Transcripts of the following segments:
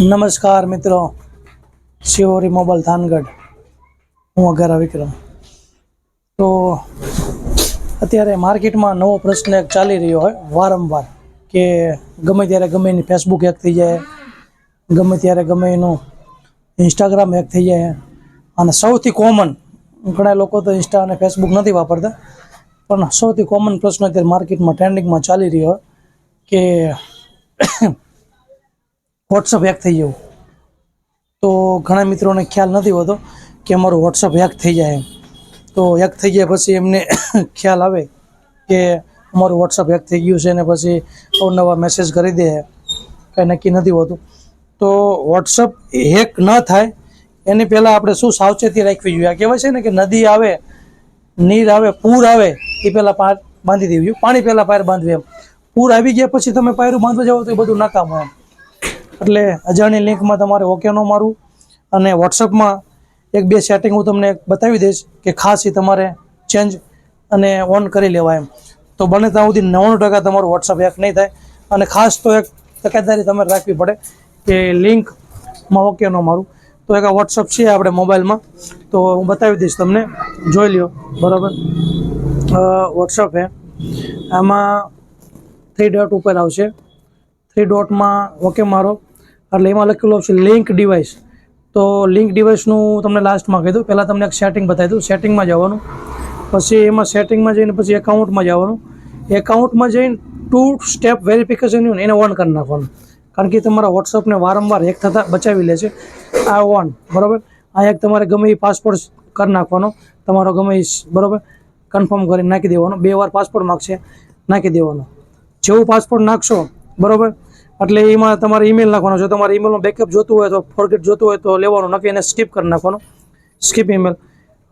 નમસ્કાર મિત્રો. શિવરી મોબાઈલ થાનગઢ. હું અઘારા વિક્રમ તો અત્યારે માર્કેટમાં નવો પ્રશ્ન એક ચાલી રહ્યો હોય વારંવાર કે ગમે ત્યારે ગમે એની ફેસબુક હેક થઈ જાય, ગમે ત્યારે ગમે એનું ઇન્સ્ટાગ્રામ હેક થઈ જાય. અને સૌથી કોમન ઘણા લોકો તો ઇન્સ્ટા અને ફેસબુક નથી વાપરતા, પણ સૌથી કોમન પ્રશ્ન અત્યારે માર્કેટમાં ટ્રેન્ડિંગમાં ચાલી રહ્યો હોય કે વોટ્સઅપ હેક થઈ જવું તો ઘણા મિત્રોને ખ્યાલ નથી હોતો કે અમારું વોટ્સઅપ હેક થઈ જાય એમ. તો હેક થઈ જાય પછી એમને ખ્યાલ આવે કે અમારું વોટ્સઅપ હેક થઈ ગયું છે ને પછી અવનવા મેસેજ કરી દે કંઈ નક્કી નથી હોતું. તો વોટ્સઅપ હેક ન થાય, એની પહેલાં આપણે શું સાવચેતી રાખવી જોઈએ? આ કહેવાય છે ને કે નદી આવે, નીર આવે, પૂર આવે, એ પહેલાં પાર બાંધી દેવી પાણી પહેલાં પાયર બાંધવી એમ. પૂર આવી ગયા પછી તમે પાયરું બાંધવા જાઓ તો એ બધું નકામ એમ. એટલે અજાણી લિંકમાં તમારે ઓકે ન મારવું અને વોટ્સઅપમાં એક બે સેટિંગ હું તમને બતાવી દઈશ કે ખાસ એ તમારે ચેન્જ અને ઓન કરી લેવા એમ. તો બને ત્યાં સુધી નવ્વાણું ટકા તમારું વોટ્સઅપ હેક નહીં થાય અને ખાસ તો એક તકેદારી તમારે રાખવી પડે કે લિંકમાં ઓકે ન મારું. તો એક વોટ્સઅપ છે આપણે મોબાઈલમાં. તો હું બતાવી દઈશ તમને. જોઈ લ્યો. બરાબર? વોટ્સઅપ હે આમાં થ્રી ડોટ ઉપર આવશે. થ્રી ડોટમાં ઓકે મારો. એટલે એમાં લખેલું આવશે લિંક ડિવાઇસ તો લિંક ડિવાઇસનું તમને લાસ્ટમાં કીધું પહેલાં તમને એક સેટિંગ બતાવી દઉં. સેટિંગમાં જવાનું. પછી એમાં સેટિંગમાં જઈને પછી એકાઉન્ટમાં જવાનું. એકાઉન્ટમાં જઈને ટુ સ્ટેપ વેરિફિકેશન એને ઓન કરી નાખવાનું. કારણ કે તમારા વોટ્સઅપને વારંવાર હેક થતાં બચાવી લે છે. આ ઓન બરાબર? આ એક તમારે ગમે એ પાસપોર્ટ કરી નાખવાનો. તમારો ગમે એ બરાબર? કન્ફર્મ કરીને નાખી દેવાનો. બે વાર પાસપોર્ટ માગશે, નાખી દેવાનો. જેવું પાસપોર્ટ નાખશો, બરાબર? એટલે એમાં તમારે ઈમેલ નાખવાનો જો તમારે ઈમેલમાં બેકઅપ જોતું હોય તો ફોરગેટ જોતું હોય તો લેવાનું. નક્કી એને સ્કીપ કરી નાખવાનો. સ્કીપ ઈમેલ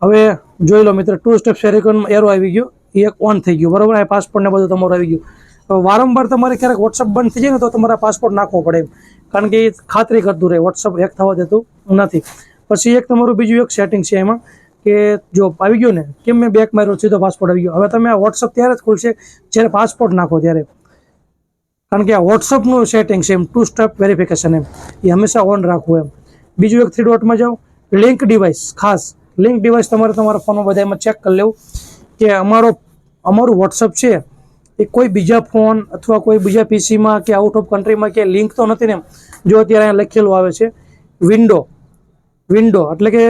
હવે જોઈ લો મિત્ર ટુ સ્ટેપ સેરિકનમાં એરો આવી ગયો. એ એક ઓન થઈ ગયું. બરાબર? આ પાસપોર્ટ ને બધું તમારું આવી ગયું. હવે વારંવાર તમારે ક્યારેક વોટ્સઅપ બંધ થઈ જાય ને તો તમારે પાસપોર્ટ નાખવો પડે કારણ કે એ ખાતરી કરતું રહે. વોટ્સઅપ હેક થવા દેતું નથી. પછી એક તમારું બીજું એક સેટિંગ છે એમાં કે જો આવી ગયું ને, કેમ મેં બેક માર્યો? સીધો પાસપોર્ટ આવી ગયો. હવે તમે આ વોટ્સઅપ ત્યારે જ ખુલશે, જ્યારે પાસપોર્ટ નાખો ત્યારે. કારણ કે આ વોટ્સઅપનું સેટિંગ છે એમ ટુ સ્ટેપ વેરિફિકેશન એમ. એ હંમેશા ઓન રાખવું એમ. બીજું એક થ્રી ડોટમાં જાઓ. લિંક ડિવાઇસ ખાસ. લિંક ડિવાઇસ તમારે તમારા ફોનમાં બધા એમાં ચેક કરી લેવું કે અમારો, અમારું વોટ્સઅપ છે એ કોઈ બીજા ફોન અથવા કોઈ બીજા પીસીમાં કે આઉટ ઓફ કન્ટ્રીમાં કે લિંક તો નથી ને જો અત્યારે અહીંયા લખેલું આવે છે વિન્ડો વિન્ડો એટલે કે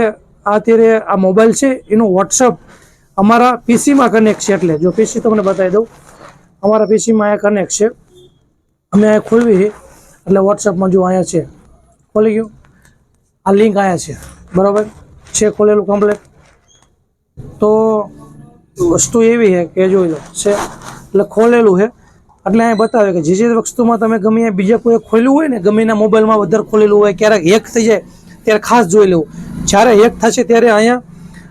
આ અત્યારે આ મોબાઈલ છે, એનું વોટ્સઅપ અમારા પીસીમાં કનેક્ટ છે. એટલે જો પીસી તમને બતાવી દઉં. અમારા પીસીમાં આ કનેક્ટ છે. અમે અહીંયા ખોલવી છે એટલે વોટ્સઅપમાં જો અહીંયા છે, ખોલી ગયું. આ લિંક અહીંયા છે, બરાબર? છે ખોલેલું કમ્પ્લેટ તો વસ્તુ એવી છે કે જોઈ લો, છે? એટલે ખોલેલું છે. એટલે અહીંયા બતાવે કે જે જે વસ્તુમાં તમે ગમે અહીંયા બીજા કોઈ ખોલ્યું હોય ને, ગમે એના મોબાઈલમાં વધારે ખોલેલું હોય, ક્યારેક હેક થઈ જાય, ત્યારે ખાસ જોઈ લેવું. જ્યારે હેક થશે ત્યારે અહીંયા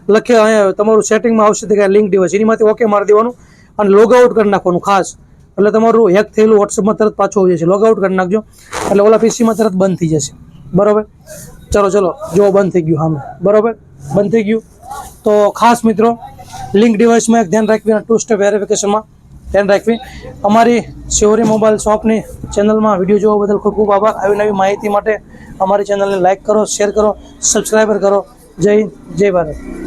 લખે, અહીંયા તમારું સેટિંગમાં આવશે કે લિંક ડિવાઇસ એની માંથી ઓકે મારી દેવાનું અને લોગ આઉટ કરી નાખવાનું ખાસ. એટલે તમારું હેક થયેલું વોટ્સઅપમાં તરત પાછું આવી જશે. લોગઆઉટ કરી નાખજો. એટલે ઓલા પીસીમાં તરત બંધ થઈ જશે. બરાબર? ચલો ચલો. જો બંધ થઈ ગયું સામે. બરાબર? બંધ થઈ ગયું. તો ખાસ મિત્રો લિંક ડિવાઇસમાં એક ધ્યાન રાખવી અને ટુ સ્ટેપ વેરિફિકેશનમાં ધ્યાન રાખવી. અમારી શિવરી મોબાઈલ શોપની ચેનલમાં વીડિયો જોવા બદલ ખૂબ ખૂબ આભાર. આવી નવી માહિતી માટે અમારી ચેનલને લાઇક કરો શેર કરો સબસ્ક્રાઈબર કરો. જય જય ભારત.